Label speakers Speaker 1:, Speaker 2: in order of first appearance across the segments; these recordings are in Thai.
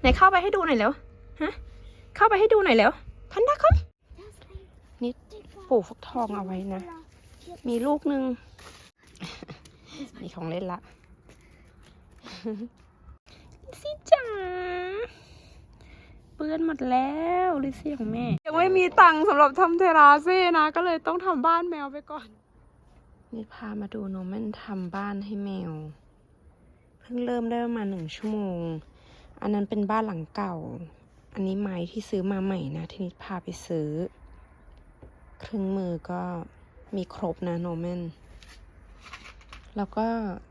Speaker 1: ไหนเข้าไปให้ดูหน่อยเร็วฮะเข้าไปให้ดูหน่อยเร็วพันดาครับนี่ปลูกฟักทองเอาไว้นะ มีลูกหนึ่งมีของเล่นละลิซี่จ๋าเปื้อนหมดแล้วลิซี่ของแม่ยังไม่มีตังค์สำหรับทำเทราเซ่นะ ก็เลยต้องทำบ้านแมวไปก่อน นี่พามาดูโนแมนทำบ้านให้แมว เพิ่งเริ่มได้ประมาณหนึ่งชั่วโมง อันนั้นเป็นบ้านหลังเก่า อันนี้ไม้ที่ซื้อมาใหม่นะทีนี้พาไปซื้อ เครื่องมือก็มีครบนะโนแมนแล้วก็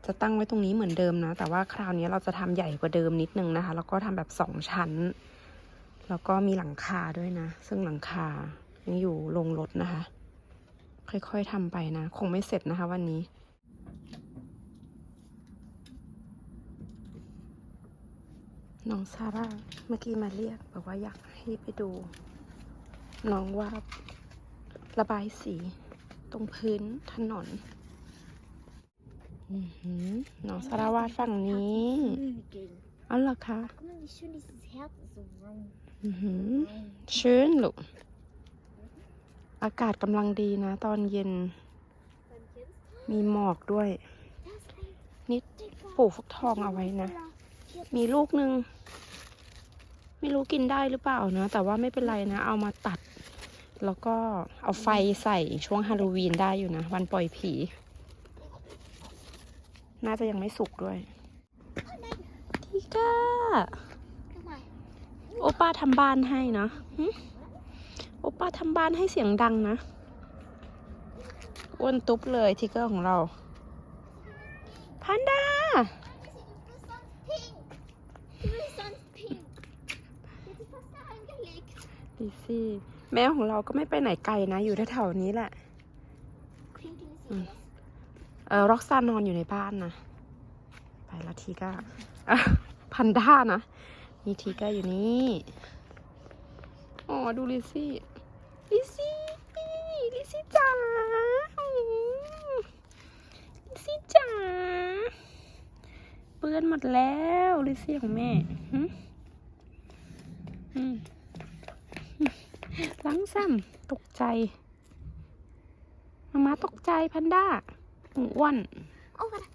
Speaker 1: จะตั้งไว้ตรงนี้เหมือนเดิมนะ แต่ว่าคราวนี้เราจะทำใหญ่กว่าเดิมนิดนึงนะคะ แล้วก็ทำแบบสองชั้น แล้วก็มีหลังคาด้วยนะ ซึ่งหลังคายังอยู่ลงรถนะคะ ค่อยๆทำไปนะ คงไม่เสร็จนะคะ วันนี้ น้องซาร่าเมื่อกี้มาเรียกบอกว่าอยากให้ไปดู น้องวาดระบายสี ตรงพื้นถนนอือหือน้องซาร่าวาดฝั่งนี้อ๋อเหรอคะอือหือชื้นลูกอากาศกำลังดีนะ ตอนเย็น มีหมอกด้วยนี่ปลูกฟักทองเอาไว้นะ มีลูกหนึ่งไม่รู้กินได้หรือเปล่านะ แต่ว่าไม่เป็นไรนะ เอามาตัด แล้วก็เอาไฟใส่ช่วงฮาโลวีนได้อยู่นะ วันปล่อยผี น่าจะยังไม่สุกด้วยทิก้าโอป้าทำบ้านให้นะโอป้าทำบ้านให้เสียงดังนะอ้วนตุ๊บเลยทิกเกอร์ของเรา พันดา
Speaker 2: Du bist sonst pink. Du bist sonst pink. Jetzt ist das da angelegt.
Speaker 1: ดิ ซี่ แม่ของเราก็ไม่ไปไหนไกลนะ อยู่แถวๆนี้แหละเออร็อกซานนอนอยู่ในบ้านนะ ไปและทีก้าพันด้านะมีทีก้าอยู่นี่อ๋อดูลิซี่ลิซี่ลิซี่จ๋าลิซี่จ๋าเปื้อนหมดแล้วลิซี่ของแม่อืม ล้างซ้ำตกใจ มามาตกใจแพันด้าหมูอ้วน
Speaker 2: Oh, warte.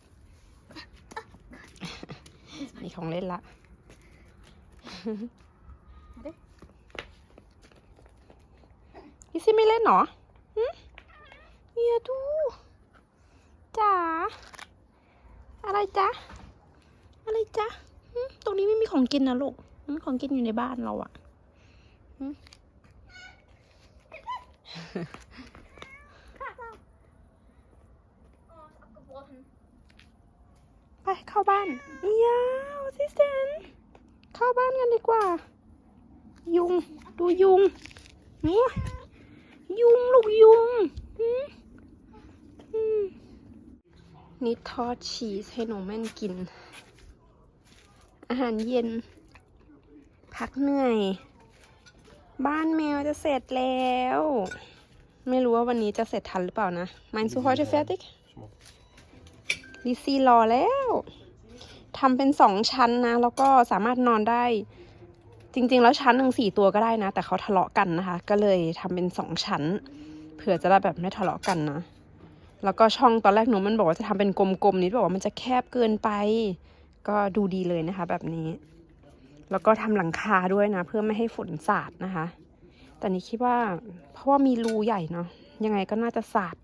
Speaker 1: มีของเล่นละ
Speaker 2: Warte.
Speaker 1: พี่ซี่ไม่เล่นเหรอหึเมียดูจ๋าอะไรจ๊ะ อะไรจ๊ะหึตรงนี้ไม่มีของกินนะลูกหึของกินอยู่ในบ้านเราอะหึ
Speaker 2: Oh, ist abgebrochen.
Speaker 1: ไปเข้าบ้านยาวซิสเซนเข้าบ้านกันดีกว่า ยุง ดูยุงนี่ยุงลูกยุงนี่ทอดชีสให้หนูแม่นกิน อาหารเย็น พักเหนื่อย บ้านแมวจะเสร็จแล้ว ไม่รู้ว่าวันนี้จะเสร็จทันหรือเปล่านะ Meinst du heute fertig? ลิซี่รอแล้วทำเป็นสองชั้นนะ แล้วก็สามารถนอนได้ จริง ๆ แล้วชั้นหนึ่งสี่ตัวก็ได้นะ แต่เขาทะเลาะกันนะคะ ก็เลยทำเป็นสองชั้นเผื่อจะได้แบบไม่ทะเลาะกันนะแล้วก็ช่องตอนแรกหนูมันบอกว่าจะทำเป็นกลมๆนิดบอกว่ามันจะแคบเกินไป ก็ดูดีเลยนะคะ แบบนี้ แล้วก็ทำหลังคาด้วยนะ เพื่อไม่ให้ฝนสาดนะคะ แต่นี่คิดว่า เพราะว่ามีรูใหญ่เนาะยังไงก็น่าจะสาด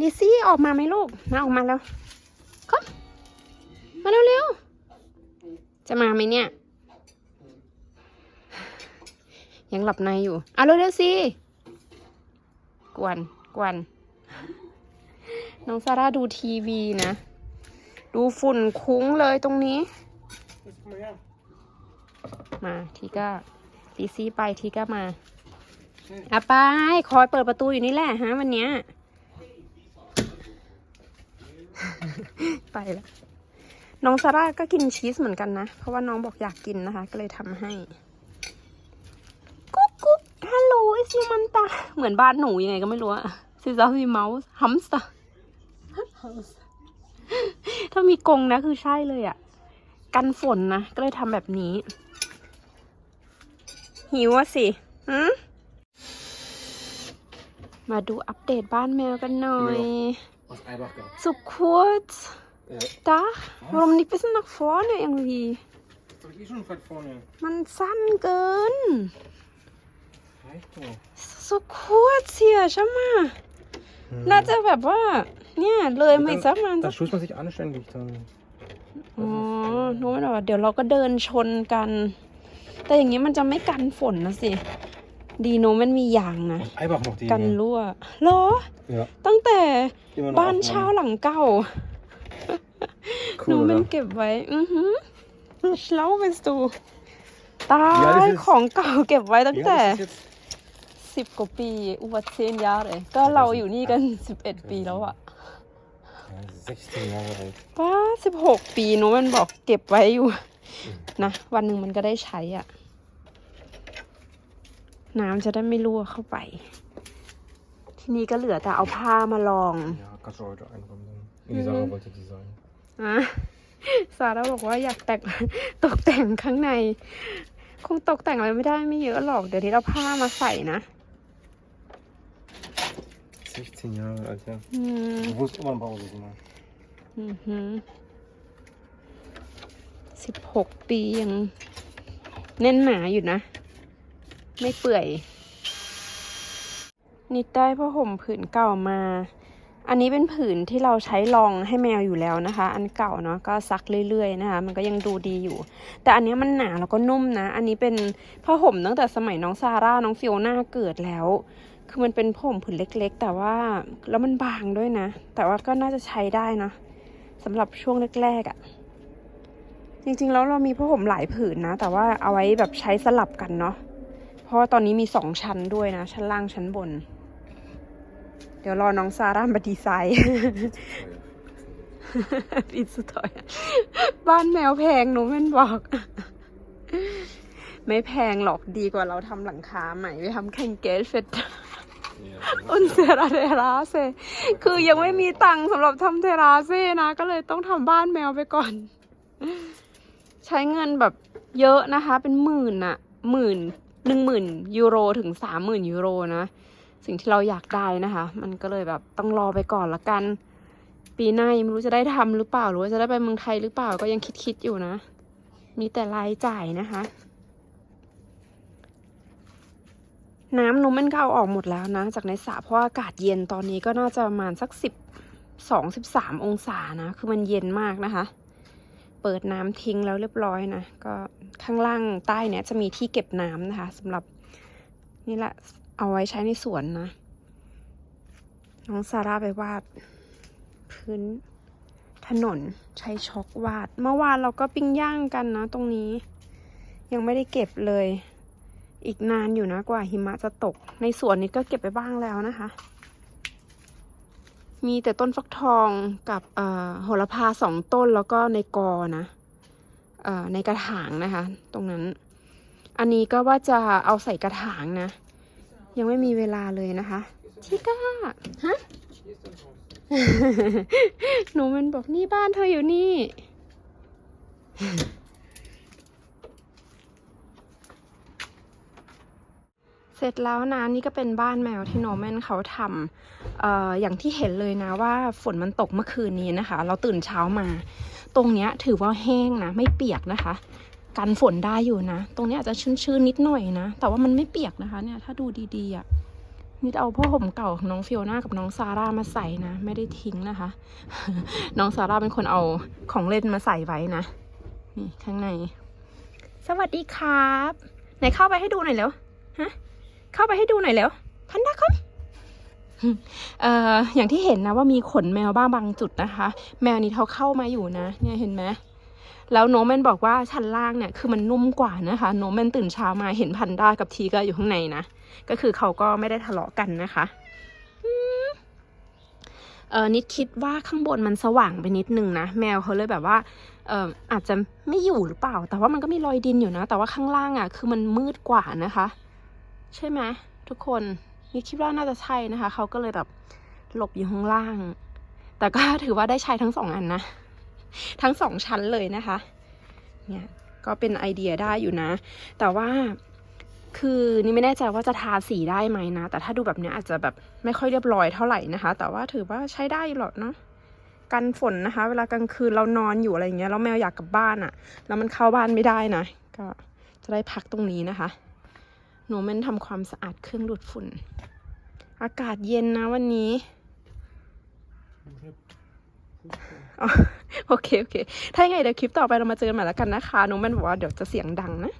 Speaker 1: ลิซี่ออกมาไหมลูกมาออกมาแล้วก็มาเร็วๆจะมาไหมเนี่ย ยังหลับในอยู่เอาเร็วๆสิกวนกวนน้องซาร่าดูทีวีนะ ดูฝุ่นคุ้งเลยตรงนี้
Speaker 3: Jetzt komm mal her.
Speaker 1: มาทีก็ ลิซี่ไปทีก็มาอะไปคอยเปิดประตูอยู่นี่แหละฮะวันเนี้ย ไปแล้วน้องซาร่าก็กินชีสเหมือนกันนะ เพราะว่าน้องบอกอยากกินนะคะ ก็เลยทำให้ กุ๊กกุ๊กฮัลโหลไอซิมันตา เหมือนบ้านหนูยังไงก็ไม่รู้อะซิซามีเมาส์ฮัมสเตอร์ถ้ามีกรงนะคือใช่เลยอะกันฝนนะ ก็เลยทำแบบนี้ หิวอะสิหืมมาดูอัปเดตบ้านแมวกันหน่อย
Speaker 3: Was Eibach gehabt.
Speaker 1: so kurz
Speaker 3: Ja.
Speaker 1: da warum nicht bisschen nach vorne irgendwie
Speaker 3: Ist doch eh schon weit vorne.
Speaker 1: มันสั้นเกิน
Speaker 3: Reicht doch.
Speaker 1: so kurz hier schau mal น่าจะแบบว่า เนี่ยเลยมาอีกสักประมาณสั
Speaker 3: Da
Speaker 1: ก
Speaker 3: stößt man sich anständig dann.
Speaker 1: อ๋อโน้ตบอกว่าเดี๋ยวเราก็เดินชนกัน แต่อย่างนี้มันจะไม่กันฝนนะสิ ดีโนมันมียางนะ
Speaker 3: Und Eibach noch die.
Speaker 1: กันรั่วเหรอ
Speaker 3: Ja.
Speaker 1: ตั้งแต่
Speaker 3: Immer noch
Speaker 1: บ้าน
Speaker 3: aufmachen.
Speaker 1: เช่าหลังเก่าหนู
Speaker 3: Cool,
Speaker 1: มัน
Speaker 3: oder?
Speaker 1: เก็บไว้ อือหือ schlau bist du ตา
Speaker 3: Ja, das
Speaker 1: ย
Speaker 3: ist-
Speaker 1: ของเก่าเก็บไว้ตั้ง
Speaker 3: Ja,
Speaker 1: แต่
Speaker 3: das ist jetzt
Speaker 1: สิบกว่าปีอุบัติเหตุยาเลย ก็เราอยู่นี่กันสิบเอ็ดปีแล้วอะ
Speaker 3: ja, 16 Jahre alt.
Speaker 1: ป้าสิบหกปีหนูมันบอกเก็บไว้อยู่นะวันหนึ่งมันก็ได้ใช้อะ น้ำจะได้ไม่รั่วเข้าไป ทีนี้ก็เหลือแต่เอาผ้ามาลอง
Speaker 3: Ja, kannst du heute einräumen. dann. Nee, Sarah wollte die sein.
Speaker 1: อะซาร่าบอกว่าอยากแต่ง ตกแต่งข้างใน คงตกแต่งอะไรไม่ได้ไม่เยอะหรอก เดี๋ยวนี้เราผ้ามาใส่นะ
Speaker 3: 16 Jahre alt, ja.
Speaker 1: อืม
Speaker 3: Du wusst immer eine Pause gemacht.
Speaker 1: อือหือสิบหกปียังแน่นหนาอยู่นะ ไม่เปื่อย นิดได้ผ้าห่มผืนเก่ามา อันนี้เป็นผืนที่เราใช้ลองให้แมวอยู่แล้วนะคะ อันเก่าเนาะก็ซักเรื่อยๆนะคะ มันก็ยังดูดีอยู่ แต่อันนี้มันหนาแล้วก็นุ่มนะ อันนี้เป็นผ้าห่มตั้งแต่สมัยน้องซาร่าน้องฟิโอน่าเกิดแล้วคือมันเป็นผ้าห่มผืนเล็กๆ แต่ว่าแล้วมันบางด้วยนะ แต่ว่าก็น่าจะใช้ได้นะสำหรับช่วงแรกๆอะ่ะ จริงๆแล้วเรามีผ้าห่มหลายผืนนะ แต่ว่าเอาไว้แบบใช้สลับกันเนาะ เพราะว่าตอนนี้มีสองชั้นด้วยนะ ชั้นล่างชั้นบน เดี๋ยวรอน้องซาร่ามาดีไซน์ปีสุดท้ายบ้านแมวแพงหนูแม่นบอก ไม่แพงหรอกดีกว่าเราทำหลังคาใหม่ไปทำแข่งเกสเฟต
Speaker 3: Ja,
Speaker 1: อุนเซราเทราเซคือยังไม่มีตังค์สำหรับทำเทราเซ่นะ ก็เลยต้องทำบ้านแมวไปก่อน ใช้เงินแบบเยอะนะคะ เป็นหมื่นอะหมื่น หนึ่งหมื่นยูโรถึงสามหมื่นยูโรนะ สิ่งที่เราอยากได้นะคะ มันก็เลยแบบต้องรอไปก่อนละกัน ปีหน้ายังไม่รู้จะได้ทำหรือเปล่า หรือว่าจะได้ไปเมืองไทยหรือเปล่าก็ยังคิดๆอยู่นะ มีแต่รายจ่ายนะคะ น้ำนมมันก็เอาออกหมดแล้วนะ จากในสระเพราะอากาศเย็นตอนนี้ก็น่าจะประมาณสักสิบสองสิบสามองศานะ คือมันเย็นมากนะคะ เปิดน้ำทิ้งแล้วเรียบร้อยนะ ก็ข้างล่างใต้เนี่ยจะมีที่เก็บน้ำนะคะสำหรับนี่แหละเอาไว้ใช้ในสวนนะ น้องซาร่าไปวาด พื้นถนนใช้ช็อกวาด เมื่อวานเราก็ปิ้งย่างกันนะ ตรงนี้ ยังไม่ได้เก็บเลย อีกนานอยู่นะกว่าหิมะจะตก ในสวนนี้ก็เก็บไปบ้างแล้วนะคะ มีแต่ต้นฟักทองกับโหระพาสองต้นแล้วก็ในกอนะอในกระถางนะคะ ตรงนั้น อันนี้ก็ว่าจะเอาใส่กระถางนะ ยังไม่มีเวลาเลยนะคะชิก้าฮะหนูมันบอกนี่บ้านเธออยู่นี่ เสร็จแล้วนะนี่ก็เป็นบ้านแมวที่โนแมนเขาทำเอ่ออย่างที่เห็นเลยนะว่าฝนมันตกเมื่อคืนนี้นะคะ เราตื่นเช้ามา ตรงเนี้ยถือว่าแห้งนะ ไม่เปียกนะคะ กันฝนได้อยู่นะ ตรงนี้อาจจะชื้นๆนิดหน่อยนะ แต่ว่ามันไม่เปียกนะคะเนี่ยถ้าดูดีๆอะ่ะนี่เอาผ้าห่มเก่าของน้องฟิโอน่ากับน้องซาร่ามาใส่นะ ไม่ได้ทิ้งนะคะ น้องซาร่าเป็นคนเอาของเล่นมาใส่ไว้นะ นี่ข้างใน สวัสดีครับ ไหนเข้าไปให้ดูหน่อยเร็วฮะ เข้าไปให้ดูหน่อยเร็วพันดาครับเอ่ออย่างที่เห็นนะว่ามีขนแมวบ้างบางจุดนะคะ แมวนี้เขาเข้ามาอยู่นะ เนี่ยเห็นไหมแล้วโนแมนบอกว่าชั้นล่างเนี่ยคือมันนุ่มกว่านะคะ โนแมนตื่นเช้ามาเห็นพันด้ากับทีก็อยู่ข้างในนะ ก็คือเขาก็ไม่ได้ทะเลาะกันนะคะเออนิดคิดว่าข้างบนมันสว่างไปนิดนึงนะ แมวเขาเลยแบบว่าเอออาจจะไม่อยู่หรือเปล่า แต่ว่ามันก็มีรอยดินอยู่นะ แต่ว่าข้างล่างอะคือมันมืดกว่านะคะ ใช่ไหมทุกคนนี่คิดว่าน่าจะใช่นะคะ เขาก็เลยแบบหลบอยู่ข้างล่าง แต่ก็ถือว่าได้ใช้ทั้งสองอันนะ ทั้งสองชั้นเลยนะคะ เนี่ยก็เป็นไอเดียได้อยู่นะ แต่ว่าคือนี่ไม่แน่ใจว่าจะทาสีได้ไหมนะ แต่ถ้าดูแบบนี้อาจจะแบบไม่ค่อยเรียบร้อยเท่าไหร่นะคะ แต่ว่าถือว่าใช้ได้หรอกเนาะกันฝนนะคะ เวลากลางคืนเรานอนอยู่อะไรอย่างเงี้ยแล้วแมวอยากกลับบ้านอะ่ะ แล้วมันเข้าบ้านไม่ได้นะ ก็จะได้พักตรงนี้นะคะ หนูเม่นทำความสะอาดเครื่องดูดฝุ่น อากาศเย็นนะวันนี้ โอเค โอเค ถ้ายังไงเดี๋ยวคลิปต่อไปเรามาเจอกันใหม่แล้วกันนะคะหนูแม่นบอกว่าเดี๋ยวจะเสียงดังนะ